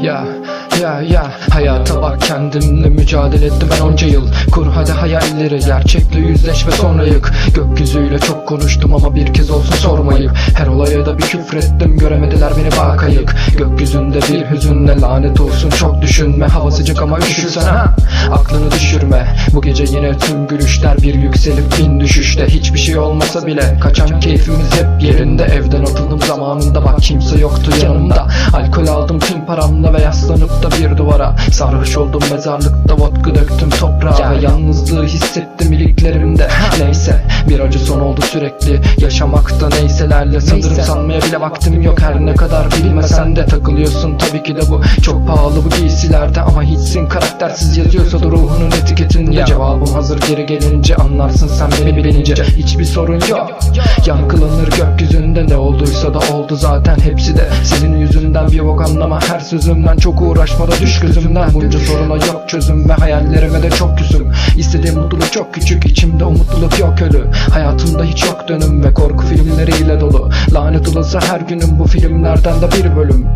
Ya ya ya. Hayata bak kendimle mücadele ettim ben onca yıl. Kur hadi hayalleri gerçekle yüzleş ve sonra yık. Gökyüzüyle çok konuştum ama bir kez olsun sormayıp. Her olaya da bir küfrettim göremediler beni bakayık. Gökyüzünde bir hüzünle lanet olsun çok düşünme. Hava sıcak ama üşürsen ha. Aklını düşürme. Bu gece yine tüm gülüşler bir yükselip bin düşüşte. Hiçbir şey olmasa bile kaçan keyfimiz hep yerinde. Evden atıldım zamanında bak kimse yoktu yanımda. Alkol aldım tüm paramla ve yaslanıp da bir duvara. Sarhoş oldum mezarlıkta vodka döktüm toprağa. Ve yalnızlığı hissettim acı son oldu sürekli. Yaşamakta neyselerle sanırım sanmaya bile vaktim yok. Her ne kadar bilmesen de takılıyorsun. Tabii ki de bu Çok pahalı bu giysilerde ama hiçsin. Karaktersiz yazıyorsa da ruhunun etiketinde. Cevabım hazır geri gelince anlarsın sen beni bilince. Hiçbir sorun yok. Yankılanır gökyüzünde ne olduysa da oldu zaten hepsi de. Senin yüzünden bir bok anlama. Her sözümden Çok uğraşmada düş gözümden. Bunca soruna yok çözüm ve hayallerime de çok küsüm İstediğim mutluluk çok küçük içimde o yok ölü. Hayatımda hiç yok dönüm ve korku filmleriyle dolu. Lanet olası her günüm bu filmlerden de bir bölüm